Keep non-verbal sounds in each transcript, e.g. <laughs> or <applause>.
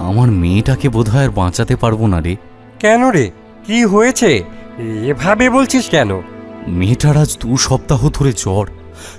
আমার মেয়েটাকে বোধহয় আর বাঁচাতে পারব না রে। কেন রে? কি হয়েছে? এভাবে বলছিস কেন? মেয়েটার আজ দু সপ্তাহ ধরে জ্বর।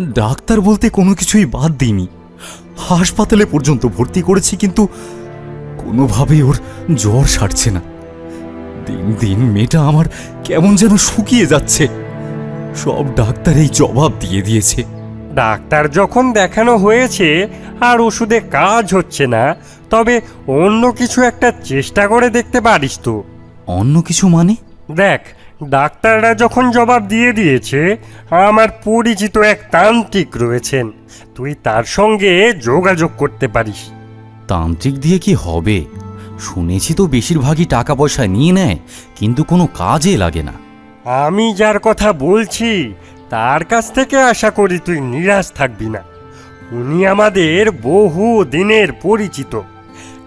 ডাক্তার বলতে কোনো কিছুই বাদ দিইনি। হাসপাতালে পর্যন্ত ভর্তি করেছি কিন্তু কোনোভাবেই ওর জ্বর সারছে না। দিন দিন মেয়েটা আমার কেমন যেন শুকিয়ে যাচ্ছে। সব ডাক্তার এই জবাব দিয়ে দিয়েছে। ডাক্তার যখন দেখানো হয়েছে আর ওষুধে কাজ হচ্ছে না তবে অন্য কিছু একটা চেষ্টা করে দেখতে পারিস তো। অন্য কিছু মানে? দেখ ডাক্তাররা যখন জবাব দিয়ে দিয়েছে আমার পরিচিত এক তান্ত্রিক রয়েছেন। তুই তার সঙ্গে যোগাযোগ করতে পারিস। তান্ত্রিক দিয়ে কি হবে? শুনেছি তো বেশিরভাগই টাকা পয়সা নিয়ে নেয় কিন্তু কোনো কাজে লাগে না। আমি যার কথা বলছি তার কাছ থেকে আশা করি তুই নিরাশ থাকবি না। উনি আমাদের বহু দিনের পরিচিত।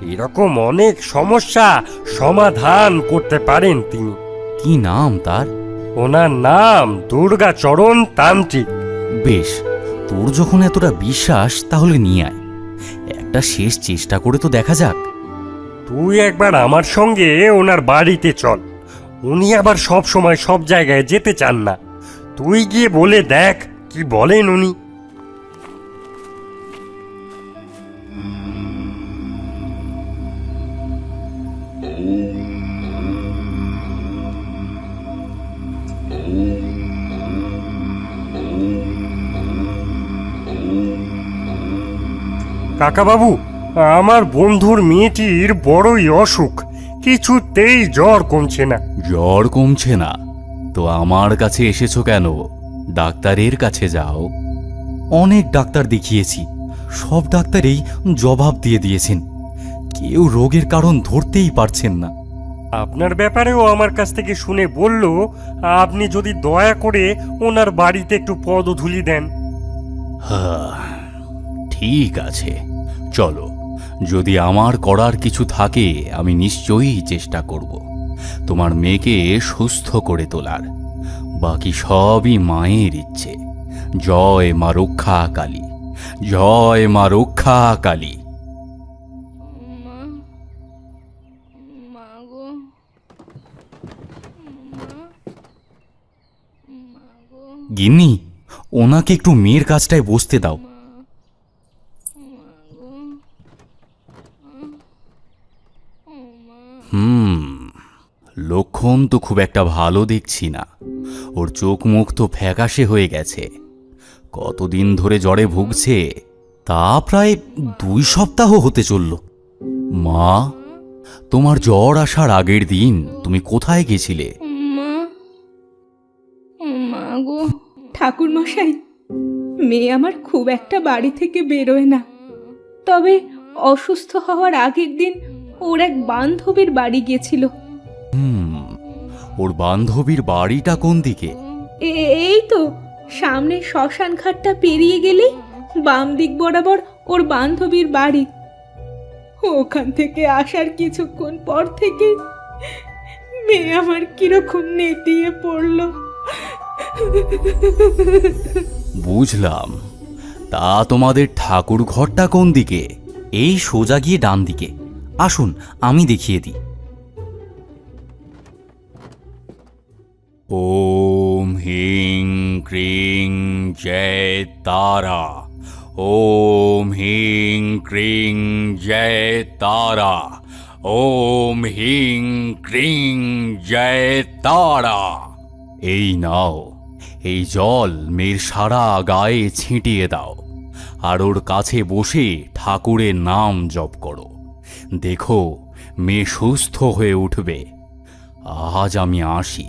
এরকম অনেক সমস্যা সমাধান করতে পারেন তিনি। কি নাম তার? ওনার নাম দুর্গাচরণ তান্ত্রিক। বেশ তোর যখন এতটা বিশ্বাস তাহলে নিয়ে আয়। একটা শেষ চেষ্টা করে তো দেখা যাক। তুই একবার আমার সঙ্গে ওনার বাড়িতে চল। উনি আবার সব সময় সব জায়গায় যেতে চান না। তুই গিয়ে বলে দেখ কি বলেন উনি। কাকাবাবু, আমার বন্ধুর মেয়েটির বড়ই অসুখ। কিছুতেই জ্বর কমছে না। জ্বর কমছে না? তো আমার কাছে এসেছ কেন? ডাক্তারের কাছে যাও। অনেক ডাক্তার দেখিয়েছি। সব ডাক্তারেই জবাব দিয়ে দিয়েছেন। কেউ রোগের কারণ ধরতেই পারছেন না। আপনার ব্যাপারেও আমার কাছ থেকে শুনে বলল আপনি যদি দয়া করে ওনার বাড়িতে একটু পদধূলি দেন। হ্যাঁ, ঠিক আছে। চলো যদি আমার করার কিছু থাকে আমি নিশ্চয়ই চেষ্টা করব। তোমার মেয়েকে সুস্থ করে তোলার। বাকি সবই মায়ের ইচ্ছে। জয় মা রক্ষা কালী জয় মা রক্ষা কালী গিন্নি, ওনাকে একটু মেয়ের কাজটায় বসতে দাও। হুম, লক্ষণ তো খুব একটা ভালো দেখছি না। ওর চোখ মুখ তো ফ্যাকাশে হয়ে গেছে। কতদিন ধরে জ্বরে ভুগছে, তা প্রায় দুই সপ্তাহ হতে চলল। মা, তোমার জ্বর আসার আগের দিন তুমি কোথায় গেছিলে? ঠাকুর মশাই মেয়ে আমার খুব একটা বাড়ি থেকে বেরোয় না। তবে অসুস্থ হওয়ার আগের দিন ওর এক বান্ধবীর বাড়ি গিয়েছিল। হুম ওর বান্ধবীর বাড়িটা কোন দিকে? এ- এই তো সামনে শ্মশান ঘাটটা পেরিয়ে গেলেই বাম দিক বরাবর ওর বান্ধবীর বাড়ি। ওখান থেকে আসার কিছুক্ষণ পর থেকে মেয়ে আমার কীরকম নেতিয়ে পড়ল। বুঝলাম। তা তোমাদের ঠাকুর ঘরটা কোন দিকে? এই সোজা গিয়ে ডান দিকে। আসুন আমি দেখিয়ে দিই। ওম হিং ক্রিং জয় তারা। ওম হিং ক্রিং জয় তারা। ওম হিং ক্রিং জয় তারা। এই নাও। এই জল মেয়ের সারা গায়ে ছিটিয়ে দাও, আর ওর কাছে বসে ঠাকুরের নাম জপ করো। দেখো, মেয়ে সুস্থ হয়ে উঠবে। আজ আমি আসি।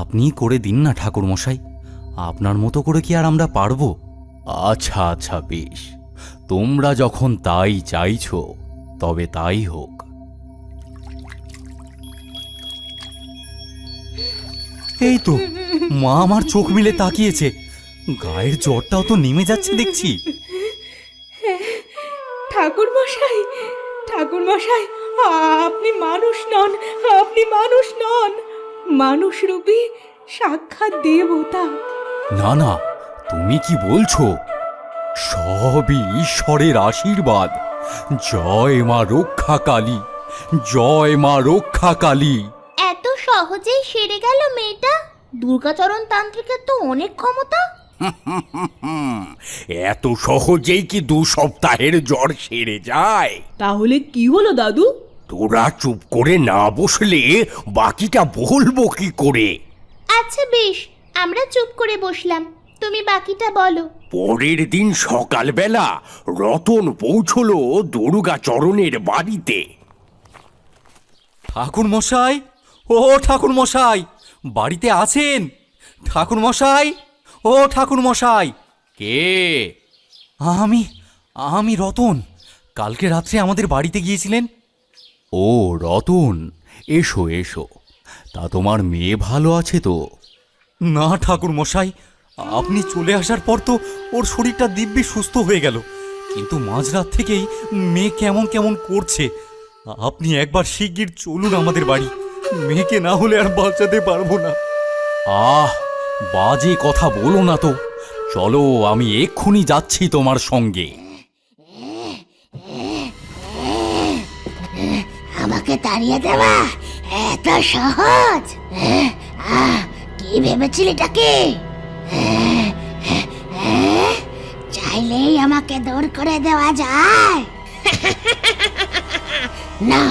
আপনি করে দিন না ঠাকুর মশাই আপনার মতো করে কি আর আমরা পারব? আচ্ছা আচ্ছা বেশ। তোমরা যখন তাই চাইছো, তবে তাই হোক। এই তো মা আমার চোখ মিলে তাকিয়েছে। গায়ের জ্বরটাও তো নেমে যাচ্ছে দেখছি। ঠাকুর মশাই ঠাকুর মশাই আপনি মানুষ নন আপনি মানুষ নন। মানুষ রূপী সাক্ষাৎ দেবতা। না না তুমি কি বলছো? সবই ঈশ্বরের আশীর্বাদ। জয় মা রক্ষা কালী জয় মা রক্ষা কালী এত সহজেই সেরে গেল মেয়েটা? দুর্গাচরণ তান্ত্রিকের তো অনেক ক্ষমতা। হুম, <laughs> এত সহজেই কি দু সপ্তাহের জ্বর সেরে যায়? তাহলে কি হলো দাদু? তোরা চুপ করে না বসলে বাকিটা বলব কি করে? আচ্ছা বেশ আমরা চুপ করে বসলাম। তুমি বাকিটা বলো। পরের দিন সকালবেলা রতন পৌঁছলো দুর্গাচরণের বাড়িতে। ঠাকুর মশাই ও ঠাকুর মশাই বাড়িতে আছেন? ঠাকুর মশাই ও ঠাকুর মশাই কে? আমি আমি রতন। কালকে রাত্রে আমাদের বাড়িতে গিয়েছিলেন। ও রতন। এসো এসো। তা তোমার মেয়ে ভালো আছে তো? না ঠাকুর মশাই আপনি চলে আসার পর তো ওর শরীরটা দিব্যি সুস্থ হয়ে গেল। কিন্তু মাঝরাত থেকেই মেয়ে কেমন কেমন করছে? আপনি একবার শিগগির চলুন আমাদের বাড়ি। মেয়েকে না হলে আর বাঁচাতে পারব না আহ বাজে কথা বলো না তো চলো আমি এক্ষুনি যাচ্ছি তোমার সঙ্গে আমাকে তাড়িয়ে দেওয়া এত সহজ হ্যাঁ? আহ, কি ভেবেছিলি এটাকে হ্যাঁ? হ্যাঁ? চাইলেই আমাকে দূর করে দেওয়া যায় <laughs> না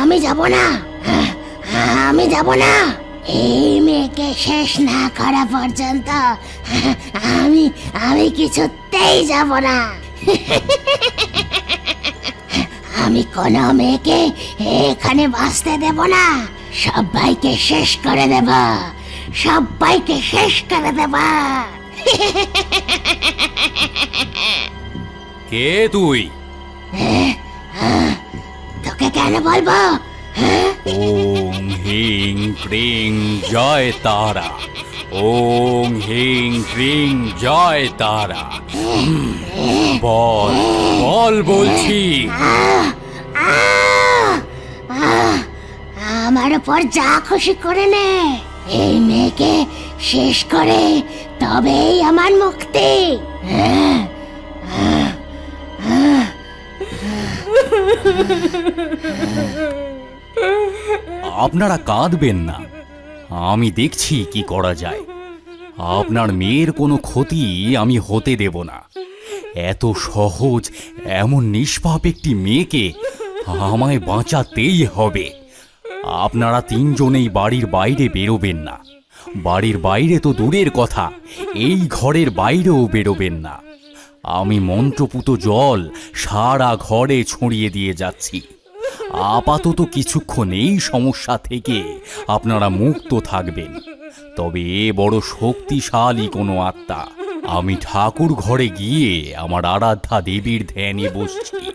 আমি যাব না। আমি যাব না। এই মেয়েকে শেষ না করা পর্যন্ত আমি আমি কিছুতেই যাব না। আমি কোনো মেয়েকে এখানে বাঁচতে দেব না। সবাইকে শেষ করে দেব। সবাইকে শেষ করে দেব। কে তুই? তোকে কেন বলব? ওম হিং ক্রিং জয় তারা। ওম হিং ক্রিং জয় তারা। বল বল বলছি! আমার উপর যা খুশি করে নে। এই মেয়েকে শেষ করে তবেই আমার মুক্তি। হ্যাঁ? আপনারা কাঁদবেন না। আমি দেখছি কি করা যায়। আপনার মেয়ের কোনো ক্ষতি আমি হতে দেব না। এত সহজ, এমন নিষ্পাপ একটি মেয়েকে আমায় বাঁচাতেই হবে। আপনারা তিনজনেই বাড়ির বাইরে বেরোবেন না। বাড়ির বাইরে তো দূরের কথা, এই ঘরের বাইরেও বেরোবেন না। আমি মন্ত্রপুত জল সারা ঘরে ছড়িয়ে দিয়ে যাচ্ছি। আপাতত কিছুক্ষণ এই সমস্যা থেকে আপনারা মুক্ত থাকবেন। তবে এ বড় শক্তিশালী কোনো আত্মা, আমি ঠাকুর ঘরে গিয়ে আমার আরাধ্যা দেবীর ধ্যানে বসছি।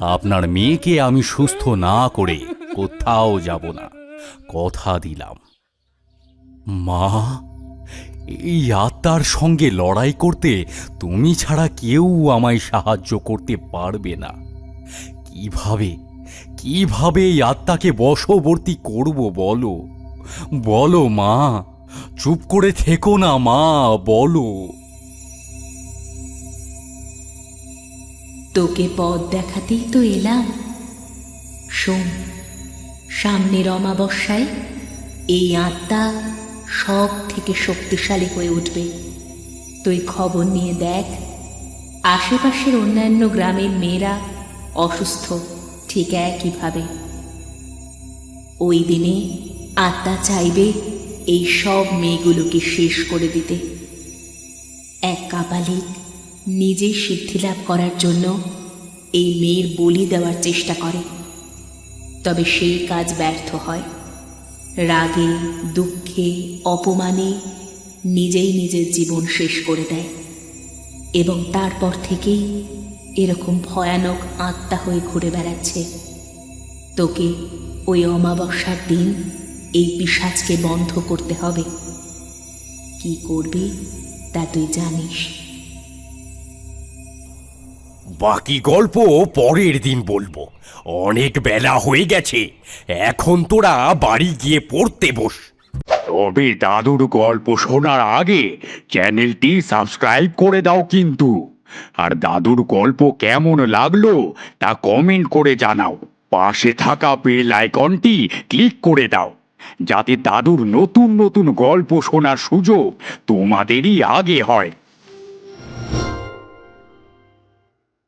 আপনার মেয়েকে আমি সুস্থ না করে কোথাও যাব না। কথা দিলাম। মা, এই আত্মার সঙ্গে লড়াই করতে তুমি ছাড়া কেউ আমায় সাহায্য করতে পারবে না। কীভাবে কীভাবে এই আত্মাকে বশবর্তী করব বলো? বলো মা, চুপ করে থেকো না মা, বলো। তোকে পথ দেখাতেই তো এলাম। শোন, সামনের অমাবস্যায় এই আত্মা সব থেকে শক্তিশালী হয়ে উঠবে। তুই খবর নিয়ে দেখ, আশেপাশের অন্যান্য গ্রামের মেয়েরা অসুস্থ। ঠিক একইভাবে। ওই দিনে আত্মা চাইবে এই সব মেয়েগুলোকে শেষ করে দিতে। এক কাপালিক নিজেই সিদ্ধি লাভ করার জন্য এই মেয়ের বলি দেওয়ার চেষ্টা করে। তবে সেই কাজ ব্যর্থ হয়। রাগে, দুঃখে, অপমানে নিজেই নিজের জীবন শেষ করে দেয়। এবং তারপর থেকেই এরকম ভয়ানক আত্মা হয়ে ঘুরে বেড়াচ্ছে। তোকে ওই অমাবস্যার দিন এই পিসাজকে বন্ধ করতে হবে। কি করবি তা তুই জানিস। বাকি গল্প পরের দিন বলব। অনেক বেলা হয়ে গেছে। এখন তোরা বাড়ি গিয়ে পড়তে বস। তবে দাদুর গল্প শোনার আগে চ্যানেলটি সাবস্ক্রাইব করে দাও কিন্তু। আর দাদুর গল্প কেমন লাগল তা কমেন্ট করে জানাও। পাশে থাকা বেল আইকনটি ক্লিক করে দাও। যাতে দাদুর নতুন নতুন গল্প শোনার সুযোগ তোমাদেরই আগে হয়।